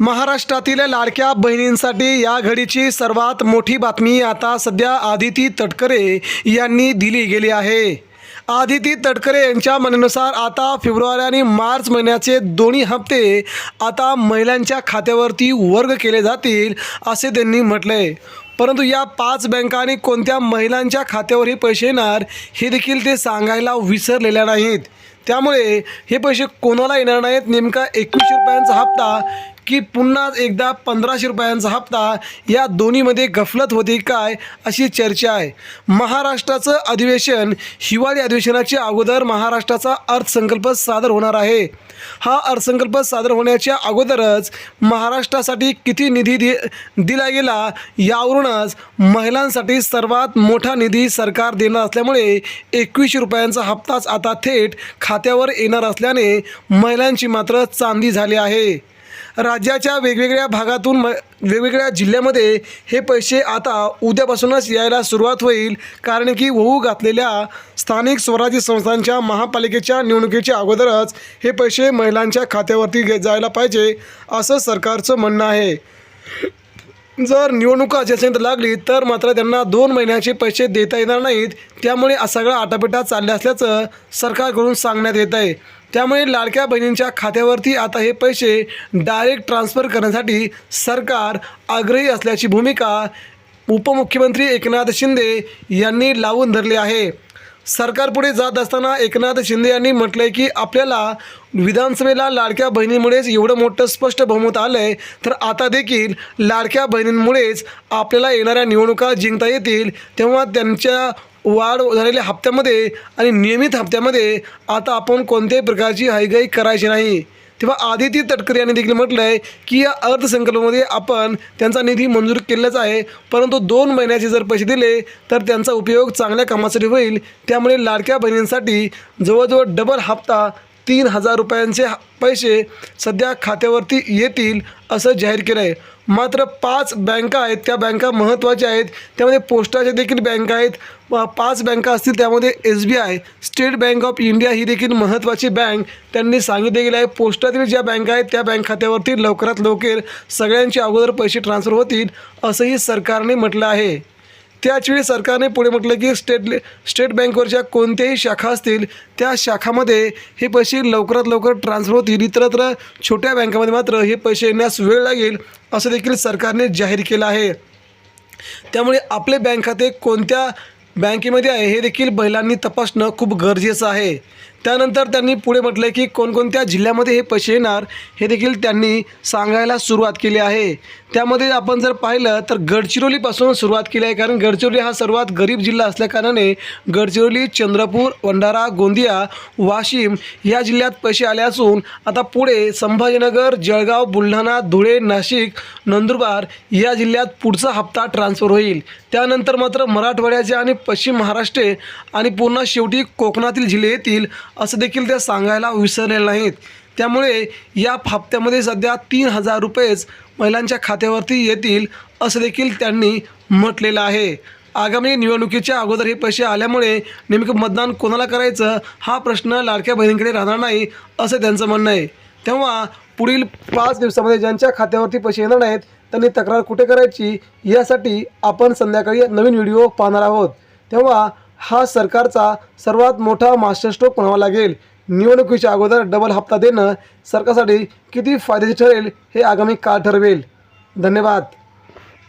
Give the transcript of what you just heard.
महाराष्ट्रातील लाडक्या बहिणींसाठी या घडीची सर्वात मोठी बातमी आता सध्या आदिती तटकरे यांनी दिली गेली आहे. आदिती तटकरे यांच्या म्हणण्यानुसार आता फेब्रुवारी आणि मार्च महिन्याचे दोन्ही हप्ते आता महिलांच्या खात्यावरती वर्ग केले जातील असे त्यांनी म्हटले परंतु या पाच बँकांनी कोणत्या महिलांच्या खात्यावर हे पैसे येणार हे देखील ते सांगायला विसरलेल्या नाहीत. त्यामुळे हे पैसे कोणाला येणार नाहीत नेमका एकवीसशे रुपयांचा हप्ता की पुन्हा एकदा पंधराशे रुपयांचा हप्ता या दोन्हीमध्ये गफलत होती काय अशी चर्चा आहे. महाराष्ट्राचं अधिवेशन हिवाळी अधिवेशनाच्या अगोदर महाराष्ट्राचा अर्थसंकल्प सादर होणार आहे. हा अर्थसंकल्प सादर होण्याच्या अगोदरच महाराष्ट्रासाठी किती निधी दि दिला गेला यावरूनच महिलांसाठी सर्वात मोठा निधी सरकार देणार असल्यामुळे एकवीसशे रुपयांचा हप्ताच आता थेट खात्यावर येणार असल्याने महिलांची मात्र चांदी झाली आहे. राज्याच्या वेगवेगळ्या भागातून म वेगवेगळ्या जिल्ह्यामध्ये हे पैसे आता उद्यापासूनच यायला सुरुवात होईल. कारण की होऊ घातलेल्या स्थानिक स्वराज्य संस्थांच्या महापालिकेच्या निवडणुकीच्या अगोदरच हे पैसे महिलांच्या खात्यावरती घे जायला पाहिजे असं सरकारचं म्हणणं आहे. जर निवडणुका जसेंत लागली तर मात्र त्यांना दोन महिन्याचे पैसे देता येणार नाहीत. त्यामुळे हा सगळा आटापिटा चालल्या असल्याचं सरकारकडून सांगण्यात येत आहे त्यामुळे लाडक्या बहिणींच्या खात्यावरती आता हे पैसे डायरेक्ट ट्रान्स्फर करण्यासाठी सरकार आग्रही असल्याची भूमिका उपमुख्यमंत्री एकनाथ शिंदे यांनी लावून धरली आहे. सरकारपुढे जात असताना एकनाथ शिंदे यांनी म्हटलं आहे की आपल्याला विधानसभेला लाडक्या बहिणीमुळेच एवढं मोठं स्पष्ट बहुमत आलं आहे तर आता देखील लाडक्या बहिणींमुळेच आपल्याला येणाऱ्या निवडणुका जिंकता येतील तेव्हा त्यांच्या वाढ झालेल्या हप्त्यामध्ये आणि नियमित हप्त्यामध्ये आता आपण कोणत्याही प्रकारची हायगाई करायची नाही. तेव्हा आदिती तटकरे यांनी देखील म्हटलं आहे की या अर्थसंकल्पामध्ये आपण त्यांचा निधी मंजूर केलाच आहे. परंतु दोन महिन्याचे जर पैसे दिले तर त्यांचा उपयोग चांगल्या कामासाठी होईल. त्यामुळे लाडक्या बहिणींसाठी जवळजवळ डबल हप्ता तीन हजार रुपयांचे पैसे सध्या खात्यावरती येतील असं जाहीर केलं आहे मात्र पाच बँका आहेत त्या बँका महत्त्वाच्या आहेत. त्यामध्ये पोस्टाच्या देखील बँका आहेत. पाच बँका असतील त्यामध्ये S B I State Bank of India ही देखील महत्त्वाची बँक. त्यांनी सांगितले गेले आहे पोस्टातील ज्या बँका आहेत त्या बँक खात्यावरती लवकरात लवकर सगळ्यांच्या अगोदर पैसे ट्रान्स्फर होतील असंही सरकारने म्हटलं आहे. त्याचवेळी सरकारने पुढे म्हटलं की स्टेट स्टेट बँकवरच्या कोणत्याही शाखा असतील त्या शाखामध्ये हे पैसे लवकरात लवकर ट्रान्सफर होतील. इतरत्र छोट्या बँकामध्ये मात्र हे पैसे येण्यास वेळ लागेल असं देखील सरकारने जाहीर केलं आहे. त्यामुळे आपले बँक खाते कोणत्या बँकेमध्ये आहे हे देखील महिलांनी तपासणं खूप गरजेचं आहे. त्यानंतर त्यांनी पुढे म्हटलं की कोणकोणत्या जिल्ह्यामध्ये हे पैसे येणार हे देखील त्यांनी सांगायला सुरुवात केली आहे. त्यामध्ये आपण जर पाहिलं तर गडचिरोलीपासून सुरुवात केली आहे कारण गडचिरोली हा सर्वात गरीब जिल्हा असल्याकारणाने गडचिरोली चंद्रपूर भंडारा गोंदिया वाशिम या जिल्ह्यात पैसे आले असून आता पुढे संभाजीनगर जळगाव बुलढाणा धुळे नाशिक नंदुरबार या जिल्ह्यात पुढचा हप्ता ट्रान्स्फर होईल. त्यानंतर मात्र मराठवाड्याचे आणि पश्चिम महाराष्ट्र आणि पुन्हा शेवटी कोकणातील जिल्हे येतील असं देखील ते सांगायला विसरलेलं नाहीत. त्यामुळे या हप्त्यामध्ये सध्या तीन हजार रुपयेच महिलांच्या खात्यावरती येतील असं देखील त्यांनी म्हटलेलं आहे. आगामी निवडणुकीच्या अगोदर हे पैसे आल्यामुळे नेमकं मतदान कोणाला करायचं हा प्रश्न लाडक्या बहिणींकडे राहणार नाही असं त्यांचं म्हणणं आहे. तेव्हा पुढील पाच दिवसामध्ये ज्यांच्या खात्यावरती पैसे येणार नाहीत त्यांनी तक्रार कुठे करायची यासाठी आपण संध्याकाळी नवीन व्हिडिओ पाहणार आहोत. तेव्हा हा सरकारचा सर्वात मोठा मास्टरस्ट्रोक म्हणावा लागेल. निवडणुकीच्या अगोदर डबल हप्ता देणं सरकारसाठी किती फायद्याचे ठरेल हे आगामी काळ ठरवेल. धन्यवाद.